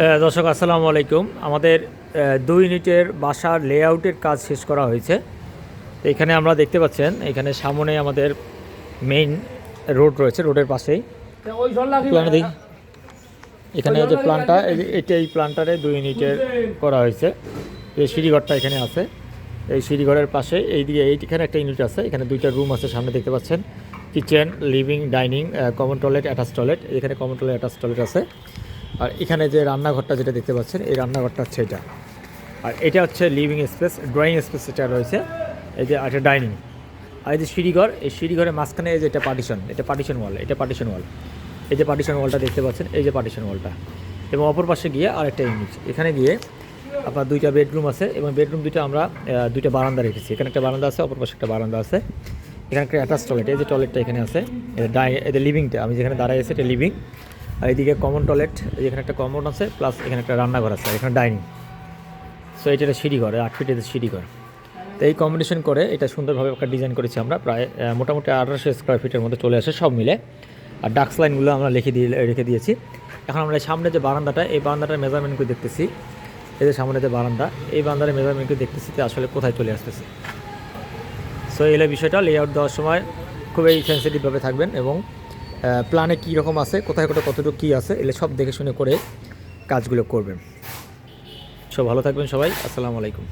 দর্শক আসসালামু আলাইকুম। আমাদের দুই ইউনিটের বাসার লেআউটের কাজ শেষ করা হয়েছে। তো এখানে আমরা দেখতে পাচ্ছেন এখানে সামনে আমাদের মেইন রোড রয়েছে রোডের পাশেই। এখানে যে প্ল্যানটা এটা এই প্ল্যানটারে দুই ইউনিটের করা হয়েছে। এই সিঁড়িঘরটা এখানে আছে। এই সিঁড়িঘরের পাশে এইদিকে এইখানে একটা ইউনিট আছে। এখানে দুইটা রুম আছে সামনে দেখতে পাচ্ছেন। Kitchen living dining common toilet attach toilet এখানে কমন টয়লেট অ্যাটাচ টয়লেট আছে। আর এখানে যে রান্নাঘরটা যেটা দেখতে পাচ্ছেন, এই রান্নাঘরটা হচ্ছে এটা। আর এটা হচ্ছে লিভিং স্পেস ড্রয়িং স্পেস এটা রয়েছে, এই যে একটা ডাইনিং আর এই যে সিঁড়িঘর, এই সিঁড়িঘরের মাঝখানে এই যে এটা পার্টিশন এটা পার্টিশন ওয়াল এটা পার্টিশন ওয়াল এই যে পার্টিশন ওয়ালটা দেখতে পাচ্ছেন, এই যে পার্টিশন ওয়ালটা এবং অপর পাশে গিয়ে আরেকটা ইউনিট এখানে গিয়ে আপনার দুইটা বেডরুম আছে, এবং বেডরুম দুইটা আমরা দুইটা বারান্দা রেখেছি। এখানে একটা বারান্দা আছে, অপর পাশে একটা বারান্দা আছে। এখানে একটা অ্যাটাচ টয়লেট এই যে টয়লেটটা এখানে আছে ডাই যে লিভিংটা আমি যেখানে দাঁড়াই আছি, এটা লিভিং আর এইদিকে কমন টয়লেট এখানে একটা কমন আছে প্লাস এখানে একটা রান্নাঘর আছে এখানে ডাইনিং সো এটা একটা সিঁড়িঘর আট ফিট ফিটের সিঁড়িঘর তো এই কম্বিনেশন করে এটা সুন্দরভাবে একটা ডিজাইন করেছি আমরা, প্রায় মোটামুটি আঠারোশো স্কোয়ার ফিটের মধ্যে চলে আসে, সব মিলে। আর ডাক্স লাইনগুলো আমরা লিখে দিয়ে, রেখে দিয়েছি। এখন আমরা সামনে যে বারান্দাটা, এই বারান্দাটার মেজারমেন্ট করে দেখতেছি। এই যে সামনে যে বারান্দা, এই বারান্দার মেজারমেন্ট করে দেখতেছি যে আসলে কোথায় চলে আসতেছে। সো এলে বিষয়টা লেআউট দেওয়ার সময় খুবই সেন্সিটিভভাবে থাকবেন এবং প্ল্যানে কী রকম আছে, কোথায় কোথায় কতটুকু কী আছে, এলে সব দেখে শুনে করে কাজগুলো করবেন। সব ভালো থাকবেন সবাই, আসসালামু আলাইকুম।